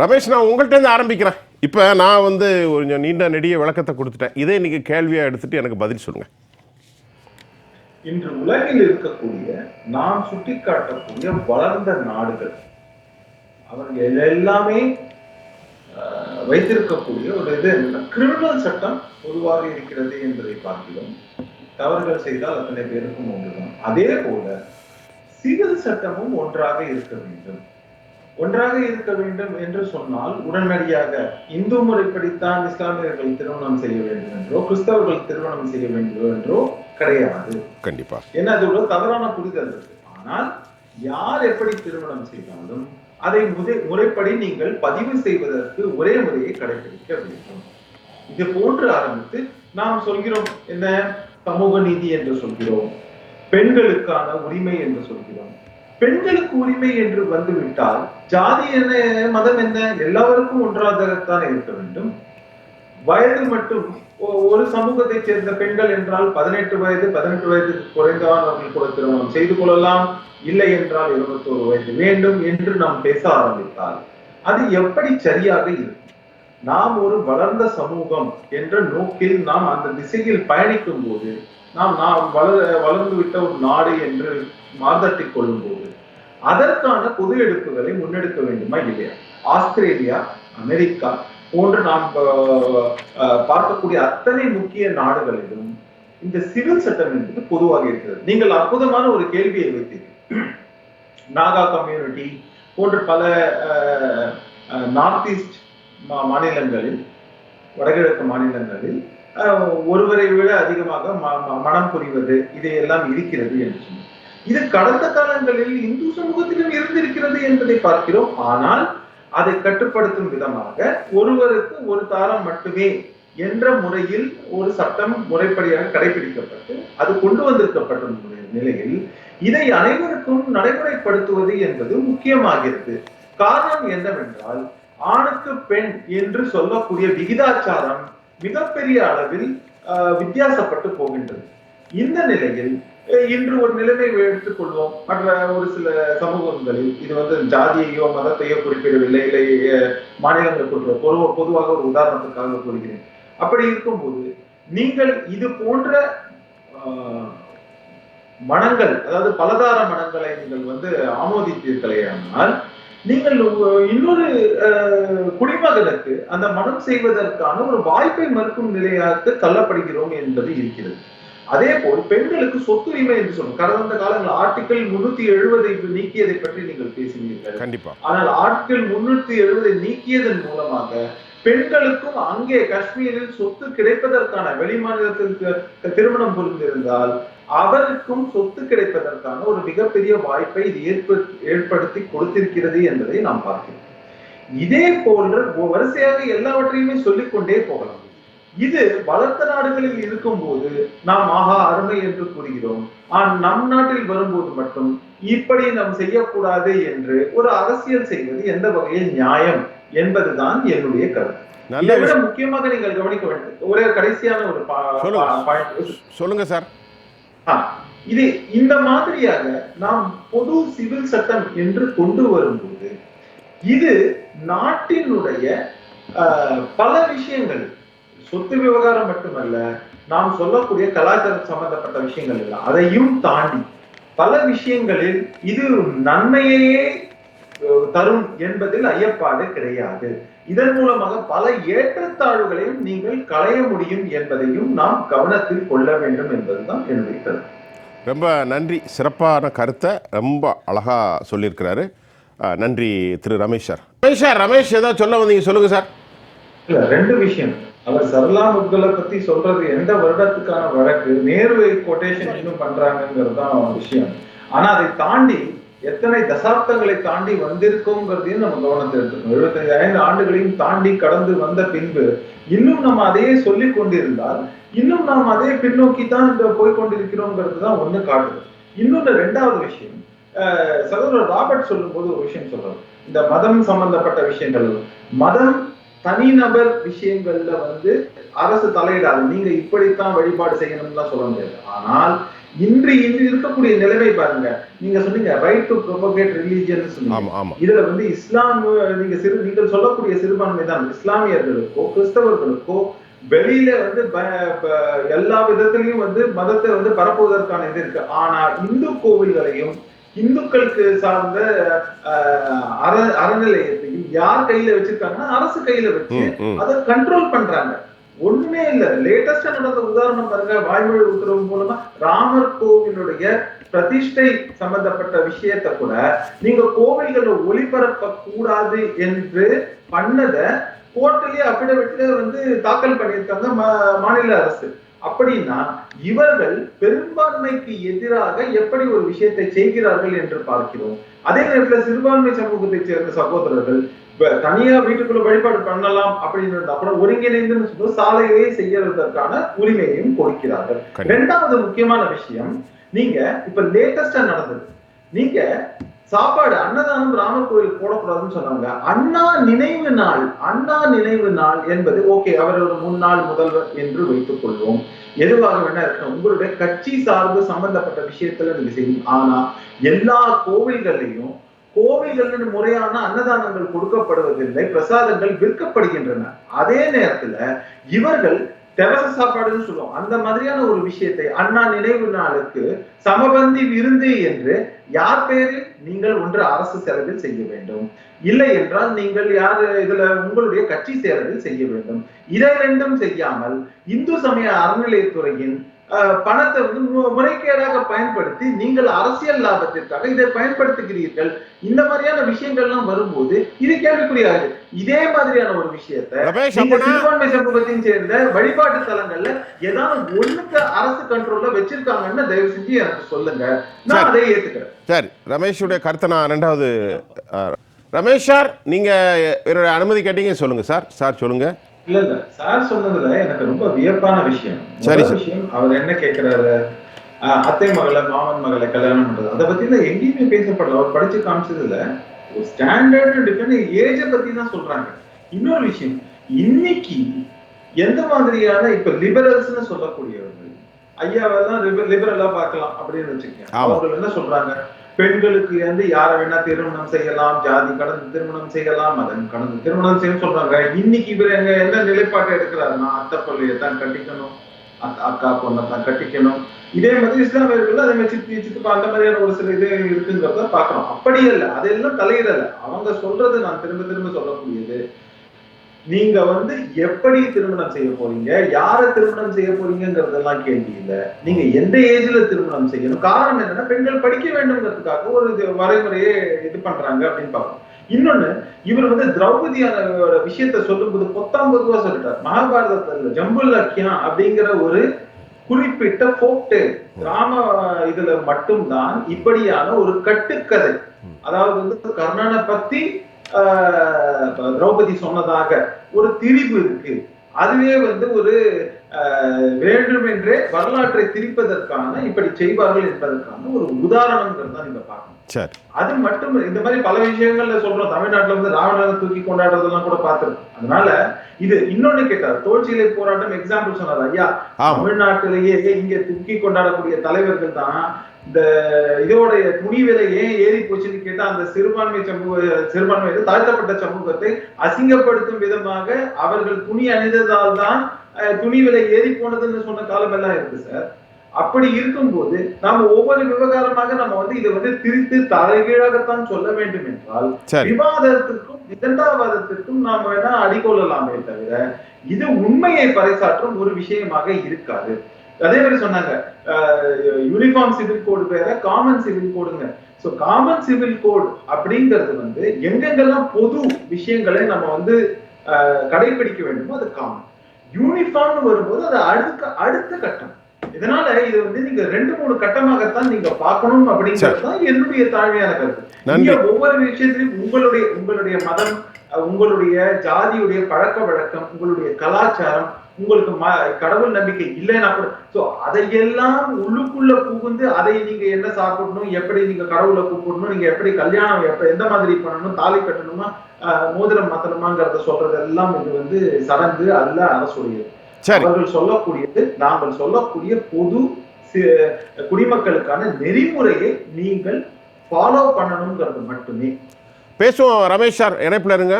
ரமேஷ் நான் உங்கள்கிட்டருந்து ஆரம்பிக்கிறேன். இப்போ நான் வந்து கொஞ்சம் நீண்ட நெடிய விளக்கத்தை கொடுத்துட்டேன். இதே இன்றைக்கி கேள்வியாக எடுத்துட்டு எனக்கு பதில் சொல்லுங்க. இன்று உலகில் இருக்கக்கூடிய நாம் சுட்டிக்காட்டக்கூடிய வளர்ந்த நாடுகள் அவர்கள் எல்லாமே வைத்திருக்கக்கூடிய ஒரு இது கிரிமினல் சட்டம் பொதுவாக இருக்கிறது என்பதை பார்க்கிறோம். தவறுகள் செய்தால் அத்தனை பேருக்கும் ஒன்றுதான் அதே போல சிவில் சட்டமும் ஒன்றாக இருக்க வேண்டும். ஒன்றாக இருக்க வேண்டும் என்று சொன்னால் உடனடியாக இந்து முறைப்படித்தான் இஸ்லாமியர்கள் திருமணம் செய்ய வேண்டும் என்றோ கிறிஸ்தவர்கள் திருமணம் செய்ய வேண்டும் என்றோ கிடையாது. கண்டிப்பாக ஏன்னா அது ஒரு தவறான புரிதல் இருக்கு. ஆனால் யார் எப்படி திருமணம் செய்தாலும் அதை முறை முறைப்படி நீங்கள் பதிவு செய்வதற்கு ஒரே முறையை கடைபிடிக்க வேண்டும். இது போன்று ஆரம்பித்து நாம் சொல்கிறோம் என்ன? சமூக நீதி என்று சொல்கிறோம். பெண்களுக்கான உரிமை என்று சொல்கிறோம். பெண்களுக்கு உரிமை என்று வந்துவிட்டால் ஜாதி என்ன மதம் என்ன எல்லாருக்கும் ஒன்றாகத்தான் இருக்க வேண்டும். வயது மட்டும் ஒ- ஒரு சமூகத்தைச் சேர்ந்த பெண்கள் என்றால் பதினெட்டு வயது பதினெட்டு வயது குறைந்தவர்கள் கூட திருமணம் செய்து கொள்ளலாம். இல்லை என்றால் இருபத்தோரு வயது வேண்டும் என்று நாம் பேச ஆரம்பித்தால் அது எப்படி சரியாக இருக்கும்? நாம் ஒரு வளர்ந்த சமூகம் என்ற நோக்கில் நாம் அந்த திசையில் பயணிக்கும் போது நாம் நாம் வளர வளர்ந்து விட்ட ஒரு நாடு என்று மாதட்டிக் கொள்ளும் போது அதற்கான பொது எடுப்புகளை முன்னெடுக்க வேண்டுமா இல்லையா? ஆஸ்திரேலியா அமெரிக்கா போன்று நாம் பார்க்கக்கூடிய அத்தனை முக்கிய நாடுகளிலும் இந்த சிவில் சட்டம் என்பது பொதுவாக இருக்கிறது. நீங்கள் அற்புதமான ஒரு கேள்வியை வைத்தீர்கள். நாகா கம்யூனிட்டி போன்ற பல நார்த் ஈஸ்ட் மாநிலங்களில் வடகிழக்கு மாநிலங்களில் அஹ், ஒருவரை விட அதிகமாக ம- ம- மனம் புரிவது இதையெல்லாம் இருக்கிறது என்று சொன்னார். இது கடந்த காலங்களில் இந்து சமூகத்திலும் இருந்திருக்கிறது என்பதை பார்க்கிறோம். ஆனால் அதை கட்டுப்படுத்தும் விதமாக ஒருவருக்கு ஒரு தாரம் மட்டுமே என்ற முறையில் ஒரு சட்டம் முறைப்படியாக கடைபிடிக்கப்பட்டு அது கொண்டு வந்திருக்கப்பட்ட நிலையில் இதை அனைவருக்கும் நடைமுறைப்படுத்துவது என்பது முக்கியமாகிறது. காரணம் என்னவென்றால் ஆணுக்கு பெண் என்று சொல்லக்கூடிய விகிதாச்சாரம் மிகப்பெரிய அளவில் வித்தியாசப்பட்டு போகின்றது. இந்த நிலையில் இன்று ஒரு நிலைமை எடுத்துக்கொள்வோம். மற்ற ஒரு சில சமூகங்களில் இது வந்து ஜாதியையோ மதத்தையோ குறிப்பிடவில்லை. இல்லை மாநிலங்கள் மாநிலங்களுக்கு பொதுவ பொதுவாக ஒரு உதாரணத்துக்காக கூறுகிறேன். அப்படி இருக்கும்போது நீங்கள் இது போன்ற ஆஹ், மனங்கள் அதாவது பலதார மனங்களை நீங்கள் வந்து ஆமோதித்தீர்களேயானால் நீங்கள் இன்னொரு அஹ், குடிமகனுக்கு அந்த மனம் செய்வதற்கான ஒரு வாய்ப்பை மறுக்கும் நிலையாக தள்ளப்படுகிறோம் என்பது இருக்கிறது. அதே போல் பெண்களுக்கு சொத்துரிமை என்று சொல்லும் கடந்த காலங்கள் ஆர்டிகல் முன்னூத்தி எழுபதை நீக்கியதை பற்றி நீங்கள் பேசினீர்கள். கண்டிப்பாக ஆனால் ஆட்கள் முன்னூத்தி எழுபதை நீக்கியதன் மூலமாக பெண்களுக்கும் அங்கே காஷ்மீரில் சொத்து கிடைப்பதற்கான வெளிமாநிலத்திற்கு திருமணம் புரிந்திருந்தால் அவருக்கும் சொத்து கிடைப்பதற்கான ஒரு மிகப்பெரிய வாய்ப்பை இது ஏற்ப- ஏற்படுத்தி கொடுத்திருக்கிறது என்பதை நாம் பார்க்கிறோம். இதே போன்ற வரிசையாக எல்லாவற்றையுமே சொல்லிக்கொண்டே போகலாம். இது வளர்த்த நாடுகளில் இருக்கும்போது நாம் ஆஹா அருமை என்று கூறுகிறோம். ஆனால் நம் நாட்டில் வரும்போது மட்டும் இப்படி நாம் செய்யக்கூடாது என்று ஒரு அரசியல் செய்வது எந்த வகையில் நியாயம் என்பதுதான் என்னுடைய கருத்து. நல்ல முக்கியமாக நீங்கள் கவனிக்க வேண்டும். ஒரே கடைசியான ஒரு சொல்லுங்க. சார். இது இந்த மாதிரியாக நாம் பொது சிவில் சட்டம் என்று கொண்டு வரும்போது இது நாட்டினுடைய பல விஷயங்கள் சொத்து விவகாரம் மட்டுமல்ல நாம் சொல்லக்கூடிய கலாச்சாரம் சம்பந்தப்பட்ட விஷயங்கள் இல்லை அதையும் தாண்டி பல விஷயங்களில் இது நன்மையையே தரும் என்பதில் ஐயப்பாடு கிடையாது. இதன் மூலமாக பல ஏற்றத்தாழ்வுகளையும் நீங்கள் களைய முடியும் என்பதையும் நாம் கவனத்தில் கொள்ள வேண்டும் என்பதுதான் என்னுடைய கருத்து. ரொம்ப நன்றி. சிறப்பான கருத்தை ரொம்ப அழகாக சொல்லியிருக்கிறாரு. நன்றி திரு ரமேஷ் சார். ரமேஷ் சார் ரமேஷ் ஏதாவது சொல்ல வந்தீங்க சொல்லுங்க சார். இல்ல ரெண்டு விஷயம். அவர் சர்லா முத்கலை பத்தி சொல்றது எந்த வருடத்துக்கான வழக்கு? நேருவை கொட்டேஷன் இன்னும் பண்றாங்கிறது தான் விஷயம். ஆனா அதை தாண்டி எத்தனை தசாப்தங்களை தாண்டி வந்திருக்கோங்கிறதையும் நம்ம கவனத்தை எடுத்துக்கணும். எழுபத்தஞ்சு ஐந்து ஆண்டுகளையும் தாண்டி கடந்து வந்த பின்பு இன்னும் நம்ம அதையே சொல்லி கொண்டிருந்தால் இன்னும் நாம் அதே பின்னோக்கி தான் இந்த போய் கொண்டிருக்கிறோங்கிறது தான் ஒண்ணு காட்டுது. இன்னொன்று ரெண்டாவது விஷயம். சகோதரர் ராபர்ட் சொல்லும்போது ஒரு விஷயம் சொல்றாரு. இந்த மதம் சம்பந்தப்பட்ட விஷயங்கள். மதம் தனிநபர் விஷயங்கள்ல வந்து அரசு தலையிடாது. நீங்க இப்படித்தான் வழிபாடு செய்யணும்லாம் சொல்ல முடியாது. ஆனால் இன்று இன்று இருக்கக்கூடிய நிலைமை பாருங்க. நீங்க சொன்னீங்க ரைட் டு ப்ரொபகேட் ரிலீஜியன் இதுல வந்து இஸ்லாம் நீங்க சிறு நீங்கள் சொல்லக்கூடிய சிறுபான்மை தான். இஸ்லாமியர்களுக்கோ கிறிஸ்தவர்களுக்கோ வெளியில வந்து எல்லா விதத்திலையும் வந்து மதத்தை வந்து பரப்புவதற்கான இது இருக்கு. ஆனா இந்து கோவில்களையும் இந்துக்களுக்கு சார்ந்த அற அறநிலையத்தையும் யார் கையில வச்சிருக்காங்கன்னா அரசு கையில வச்சு. அதை கண்ட்ரோல் பண்றாங்க. ஒண்ணுமே இல்ல. லேட்டஸ்டா நடந்த உதாரணம் பாருங்க. வாய்மொழி உத்தரவு மூலமா ராமர் கோவிலுடைய பிரதிஷ்டை சம்பந்தப்பட்ட விஷயத்தை கூட நீங்க கோவில்களை ஒளிபரப்ப கூடாது என்று பண்ணத கோர்ட்லயே அபிடவிட்ல வந்து தாக்கல் பண்ணியிருக்காங்க மாநில அரசு. அப்படின்னா இவர்கள் பெரும்பான்மைக்கு எதிராக எப்படி ஒரு விஷயத்தை செய்கிறார்கள் என்று பார்க்கிறோம். அதே நேரத்துல சிறுபான்மை சமூகத்தைச் சேர்ந்த சகோதரர்கள் தனியா வீட்டுக்குள்ள வழிபாடு பண்ணலாம் அப்படின்னு இருந்தா கூட ஒருங்கிணைந்து சொல்லுவோம், சாலையிலே செய்யறதற்கான உரிமையையும் கொடுக்கிறார்கள். இரண்டாவது முக்கியமான விஷயம் நீங்க இப்ப லேட்டஸ்டா நடந்தது. நீங்க சாப்பாடு அன்னதானம் ராமர் கோயில் போடக்கூடாதுன்னு சொன்னாங்க. அண்ணா நினைவு நாள் அண்ணா நினைவு நாள் என்பது ஓகே அவர் ஒரு முன்னாள் முதல்வர் என்று வைத்துக் கொள்வோம் எதுவாக வேணா இருக்கட்டும் உங்களுடைய கட்சி சார்பு சம்பந்தப்பட்ட விஷயத்துல நீங்க செய்யும் ஆனா எல்லா கோவில்கள்லையும் கோவில்களின் முறையான அன்னதானங்கள் கொடுக்கப்படுவதில்லை பிரசாதங்கள் விற்கப்படுகின்றன. அதே நேரத்துல இவர்கள் தெவச சாப்பாடுன்னு சொல்லுவோம் அந்த மாதிரியான ஒரு விஷயத்தை அண்ணா நினைவு நாளுக்கு சமபந்தி விருந்து என்று யார் பெயரில் நீங்கள் ஒன்று அரசு செலவில் செய்ய வேண்டும். இல்லை என்றால் நீங்கள் யார் இதுல உங்களுடைய கட்சி செலவில் செய்ய வேண்டும். இதை ரெண்டும் செய்யாமல் இந்து சமய அறநிலையத்துறையின் பணத்தை வந்து முறைகேடாக பயன்படுத்தி நீங்கள் அரசியல் லாபத்திற்காக இதை பயன்படுத்துகிறீர்கள். இந்த மாதிரியான விஷயங்கள்லாம் வரும்போது இது கேள்விக்குறியாது இதே மாதிரியான ஒரு விஷயத்தை சிறுபான்மை சமூகத்தையும் சேர்ந்த வழிபாட்டு தலங்கள்ல ஏதாவது ஒண்ணுக்கு அரசு கண்ட்ரோல்ல வச்சிருக்காங்கன்னு தயவு செஞ்சு எனக்கு சொல்லுங்க. நான். அதை ஏத்துக்கிறேன். சரி ரமேஷுடைய கருத்தை நான் ரெண்டாவது ரமேஷ் சார் நீங்க இவருடைய அனுமதி கேட்டீங்க சொல்லுங்க சார். சார் சொல்லுங்க. இல்ல இல்ல. சார் சொன்னதுல எனக்கு ரொம்ப வியப்பான விஷயம். சரி. விஷயம் அவர் என்ன கேக்குறாரு? ஆஹ், அத்தை மகளை மாமன் மகளை கல்யாணம் பண்றது. அதை பத்தி எல்லாம் எங்கேயுமே பேசப்படல. அவர் படிச்சு காமிச்சதுல ஒரு ஸ்டாண்டர்ட் டிஃபரெண்ட் ஏஜ பத்தி தான் சொல்றாங்க. இன்னொரு விஷயம் இன்னைக்கு எந்த மாதிரியான இப்ப லிபரல்ஸ்னு சொல்லக்கூடியவர்கள் ஐயாவெல்லாம் லிபரலா பார்க்கலாம் அப்படின்னு வச்சுக்கோங்க. அவர்கள் என்ன சொல்றாங்க? பெண்களுக்கு வந்து யாரை வேணா திருமணம் செய்யலாம் ஜாதி கடந்து திருமணம் செய்யலாம் மதம் கடந்து திருமணம் செய்ய சொல்றாங்க. இன்னைக்கு இவர் எங்க என்ன நிலைப்பாட்டை எடுக்கிறாருன்னா அத்தை பிள்ளையை தான் கட்டிக்கணும் அத்த- அக்கா பொண்ணை தான் கட்டிக்கணும். இதே மாதிரி இஸ்லாமியர்கள் அதே மாதிரி சித்தி சித்தப்பா அந்த மாதிரியான ஒரு சில இது இருக்குங்கிறத பாக்குறோம் அப்படி இல்லை அதெல்லாம் தலையிடல. அவங்க சொல்றது நான் திரும்ப திரும்ப சொல்லக்கூடியது. நீங்க வந்து எப்படி திருமணம் செய்ய போறீங்க? யாரை திருமணம் செய்ய போறீங்கிறதெல்லாம் கேள்வி இல்லை. நீங்க எந்த ஏஜ்ல திருமணம் செய்யணும்? காரணம் என்னன்னா பெண்கள் படிக்க வேண்டும்ங்கிறதுக்காக ஒரு இது வரைமுறையே இது பண்றாங்க அப்படின்னு பார்க்கணும் இன்னொன்னு இவர் வந்து திரௌபதியான விஷயத்த சொல்லும்போது பத்தொன்பது பொதுவா சொல்லிட்டார். மகாபாரதத்துல ஜம்புல்லக்கியா அப்படிங்கிற ஒரு குறிப்பிட்ட போட்டு கிராம இதுல மட்டும்தான் இப்படியான ஒரு கட்டுக்கதை. அதாவது வந்து கர்ணனை பத்தி திரௌபதி சொன்னதாக ஒரு திரிவு இருக்கு. அதுவே வந்து ஒரு வேண்டும் வேண்டுமென்றே வரலாற்றை திரிப்பதற்கான இப்படி செய்வார்கள் என்பதற்கான ஒரு உதாரணங்கிறது தான் நீங்க பார்க்கணும் சரி. அது மட்டும் இந்த மாதிரி பல விஷயங்கள்ல சொல்றோம். தமிழ்நாட்டுல வந்து ராவணனை தூக்கி கொண்டாடுறதெல்லாம் கூட பார்த்திருக்கோம் அதனால இது இன்னொன்னு கேட்டார். தோல்சிலை போராட்டம் எக்ஸாம்பிள் சொன்னார் ஐயா. தமிழ்நாட்டிலேயே இங்க தூக்கி கொண்டாடக்கூடிய தலைவர்கள் தான் இந்த இதோடைய துணி விலை ஏன் ஏறி போச்சுன்னு கேட்டா அந்த சிறுபான்மை சமூக சிறுபான்மை தாழ்த்தப்பட்ட சமூகத்தை அசிங்கப்படுத்தும் விதமாக அவர்கள் துணி அணிந்ததால் தான் துணி விலை ஏறி போனதுன்னு சொன்ன காலம் எல்லாம் இருக்கு சார். அப்படி இருக்கும்போது நாம ஒவ்வொரு விவகாரமாக நம்ம வந்து இதை வந்து திரித்து தலைகீழாகத்தான் சொல்ல வேண்டும் என்றால் விவாதத்திற்கும் விதண்டாவாதத்திற்கும் நாம் வேணா அடிக்கொள்ளலாமே தவிர இது உண்மையை பறைசாற்றும் ஒரு விஷயமாக இருக்காது. அதே மாதிரி சொன்னாங்க யூனிஃபார்ம் சிவில் கோடு வேற காமன் சிவில் கோடுங்க சோ காமன் சிவில் கோட் அப்படிங்கிறது வந்து எங்கெங்கெல்லாம் பொது விஷயங்களை நம்ம வந்து கடைபிடிக்க வேண்டுமோ அது காமன் யூனிஃபார்ம்னு வரும்போது அது அடுத்த அடுத்த கட்டம். இதனால இது வந்து நீங்க ரெண்டு மூணு கட்டமாகத்தான் நீங்க பார்க்கணும் அப்படிங்கிறது தான் என்னுடைய தாழ்மையான கருத்து. நன்றி. இங்க ஒவ்வொரு விஷயத்திலும் உங்களுடைய உங்களுடைய மதம் உங்களுடைய ஜாதியுடைய பழக்க வழக்கம் உங்களுடைய கலாச்சாரம் உங்களுக்கு கடவுள் நம்பிக்கை இல்லைன்னா கூட சோ அதையெல்லாம் உள்ளுக்குள்ள புகுந்து அதை நீங்க என்ன சாப்பிடணும் எப்படி நீங்க கடவுளை கூப்பிடணும் நீங்க எப்படி கல்யாணம் எப்ப எந்த மாதிரி பண்ணணும் தாலி கட்டணுமா அஹ், மோதிரம் மாத்தணுமாங்கிறத சொல்றதெல்லாம் இது வந்து சடங்கு அல்ல அரசுடையது அவர்கள் சொல்லக்கூடியது நாங்கள் சொல்லக்கூடிய பொது குடிமக்களுக்கான நெறிமுறையை நீங்கள் ஃபாலோ பண்ணணுங்கிறது மட்டுமே. பேசுவோம் ரமேஷ் சார் இணைப்பில் இருங்க.